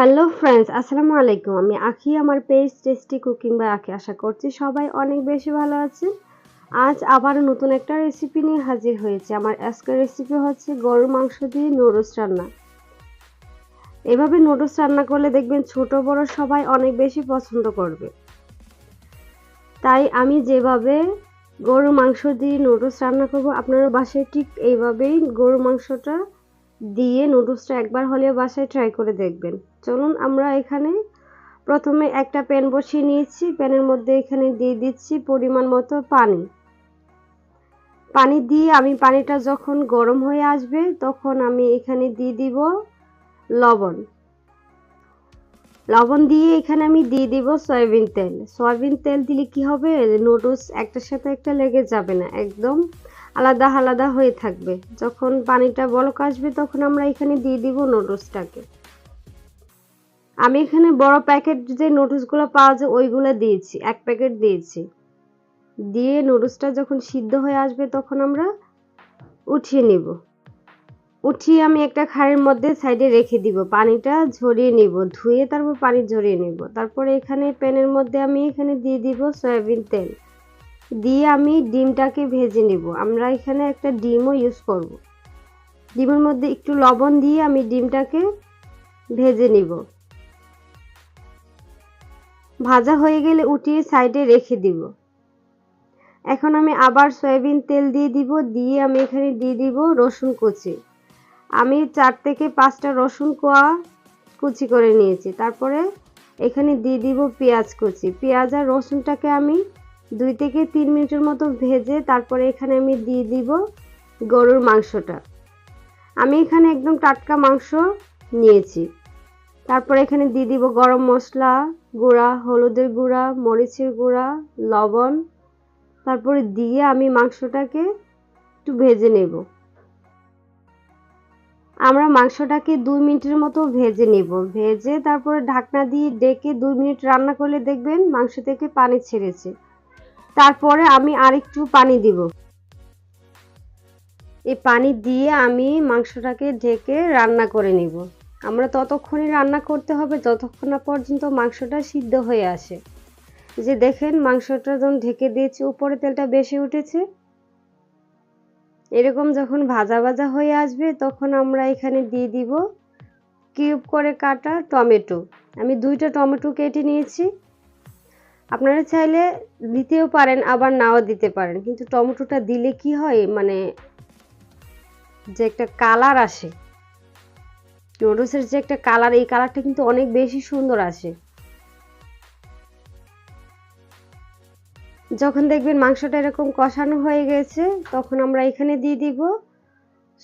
Hello friends আসসালামু আলাইকুম আমি আখি, আমার পেজ টেস্টি কুকিং বাই আখি আশা করছি সবাই অনেক বেশি ভালো আছেন। আজ আবার নতুন একটা রেসিপি নিয়ে হাজির হয়েছে। আমার আজকের রেসিপি হচ্ছে গরুর মাংস দিয়ে নুডলস রান্না। এভাবে নুডলস রান্না করলে দেখবেন ছোট, বড় সবাই অনেক বেশি পছন্দ করবে। তাই আমি যেভাবে গরুর মাংস দিয়ে নুডলস রান্না করব, আপনারা বাসায় ঠিক এইভাবেই গরুর মাংসটা দিয়ে নুডলসটা একবার হলেও বাসায় ট্রাই করে দেখবেন। চলুন, আমরা এখানে প্রথমে একটা প্যান বসিয়ে নিয়েছি। প্যানের মধ্যে এখানে দিয়ে দিচ্ছি পরিমাণ মতো পানি। পানি দিয়ে আমি পানিটা যখন গরম হয়ে আসবে, তখন আমি এখানে দিয়ে দিব লবণ। লবণ দিয়ে এখানে আমি দিয়ে দিব সয়াবিন তেল। সয়াবিন তেল দিলে কি হবে? নুডলস একটার সাথে একটা লেগে যাবে না, একদম আলাদা আলাদা হয়ে থাকবে। যখন পানিটা বলক আসবে, তখন আমরা এখানে দিয়ে দিব নুডলসটাকে আমি এখানে বড় প্যাকেট যে নুডলসগুলো পাওয়া যায়, ওইগুলো দিয়েছি, এক প্যাকেট দিয়েছি। দিয়ে নুডলসটা যখন সিদ্ধ হয়ে আসবে, তখন আমরা উঠিয়ে নিব। উঠিয়ে আমি একটা খাড়ির মধ্যে সাইডে রেখে দিব। পানিটা ঝরিয়ে নিব, ধুয়ে তারপর পানি ঝরিয়ে নিব। তারপরে এখানে প্যানের মধ্যে আমি এখানে দিয়ে দিব সয়াবিন তেল। দিয়ে আমি ডিমটাকে ভেজে নেব। আমরা এখানে একটা ডিমও ইউজ করব। ডিমের মধ্যে একটু লবণ দিয়ে আমি ডিমটাকে ভেজে নিব। ভাজা হয়ে গেলে উঠিয়ে সাইডে রেখে দিব। এখন আমি আবার সয়াবিন তেল দিয়ে দিব। দিয়ে আমি এখানে দিয়ে দিব রসুন কুচি। আমি চার থেকে পাঁচটা রসুন কোয়া কুচি করে নিয়েছি। তারপরে এখানে দিয়ে দিব পেঁয়াজ কুচি। পেঁয়াজ আর রসুনটাকে আমি দুই থেকে তিন মিনিটের মতো ভেজে তারপরে এখানে আমি দিয়ে দিব গরুর মাংসটা। আমি এখানে একদম টাটকা মাংস নিয়েছি। তারপরে এখানে দিয়ে দিব গরম মশলা, গুঁড়া, হলুদের গুঁড়া, মরিচের গুঁড়া, লবণ। তারপরে দিয়ে আমি মাংসটাকে একটু ভেজে নেব। আমরা মাংসটাকে দুই মিনিটের মতো ভেজে নেব। ভেজে তারপরে ঢাকনা দিয়ে ডেকে দুই মিনিট রান্না করলে দেখবেন মাংস থেকে পানি ছেড়েছে। তারপরে আমি আরেকটু পানি দিব। এই পানি দিয়ে আমি মাংসটাকে ঢেকে রান্না করে নিব। আমরা ততক্ষণই রান্না করতে হবে, যতক্ষণ না পর্যন্ত মাংসটা সিদ্ধ হয়ে আসে। যে দেখেন মাংসটা যখন ঢেকে দিয়েছি, উপরে তেলটা বেশি উঠেছে। এরকম যখন ভাজা ভাজা হয়ে আসবে, তখন আমরা এখানে দিয়ে দিব কিউব করে কাটা টমেটো। আমি দুইটা টমেটো কেটে নিয়েছি। আপনারা চাইলে দিতেও পারেন, আবার নাও দিতে পারেন। কিন্তু টমেটোটা দিলে কি হয় মানে যে একটা কালার আসে। নুডলসের যে একটা কালার, এই কালারটা কিন্তু অনেক বেশি সুন্দর আসে। যখন দেখবেন মাংসটা এরকম কষানো হয়ে গেছে, তখন আমরা এখানে দিয়ে দিব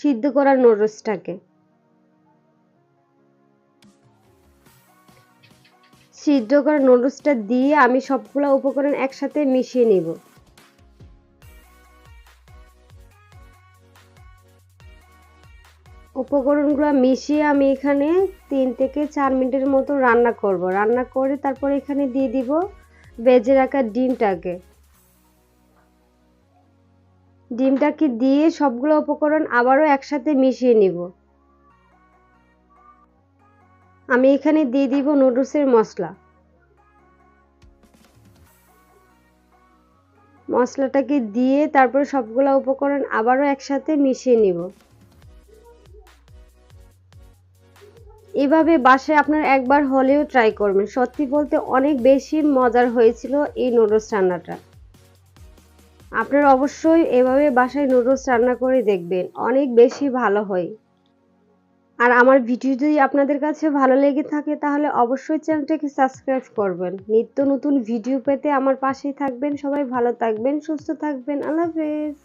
সিদ্ধ করা নুডলসটাকে। সিদ্ধ করা নুডলসটা দিয়ে আমি সবগুলো উপকরণ একসাথে মিশিয়ে নিব। উপকরণগুলো মিশিয়ে আমি এখানে তিন থেকে চার মিনিটের মতো রান্না করব। রান্না করে তারপর এখানে দিয়ে দিব ভেজে রাখা ডিমটাকে। ডিমটাকে দিয়ে সবগুলো উপকরণ আবারও একসাথে মিশিয়ে নিব। আমি এখানে দিয়ে দিব নুডলসের মশলা। মশলাটাকে দিয়ে তারপরে সবগুলো উপকরণ আবারও একসাথে মিশিয়ে নিব। এভাবে বাসায় আপনার একবার হলেও ট্রাই করবেন। সত্যি বলতে অনেক বেশি মজার হয়েছিল এই নুডলস রান্নাটা। আপনারা অবশ্যই এভাবে বাসায় নুডলস রান্না করে দেখবেন। অনেক বেশি ভালো হয়। আর আমার ভিডিও যদি আপনাদের কাছে ভালো লেগে থাকে, তাহলে অবশ্যই চ্যানেলটাকে সাবস্ক্রাইব করবেন। নিত্য নতুন ভিডিও পেতে আমার পাশেই থাকবেন। সবাই ভালো থাকবেন, সুস্থ থাকবেন। আল্লাহ হাফেজ।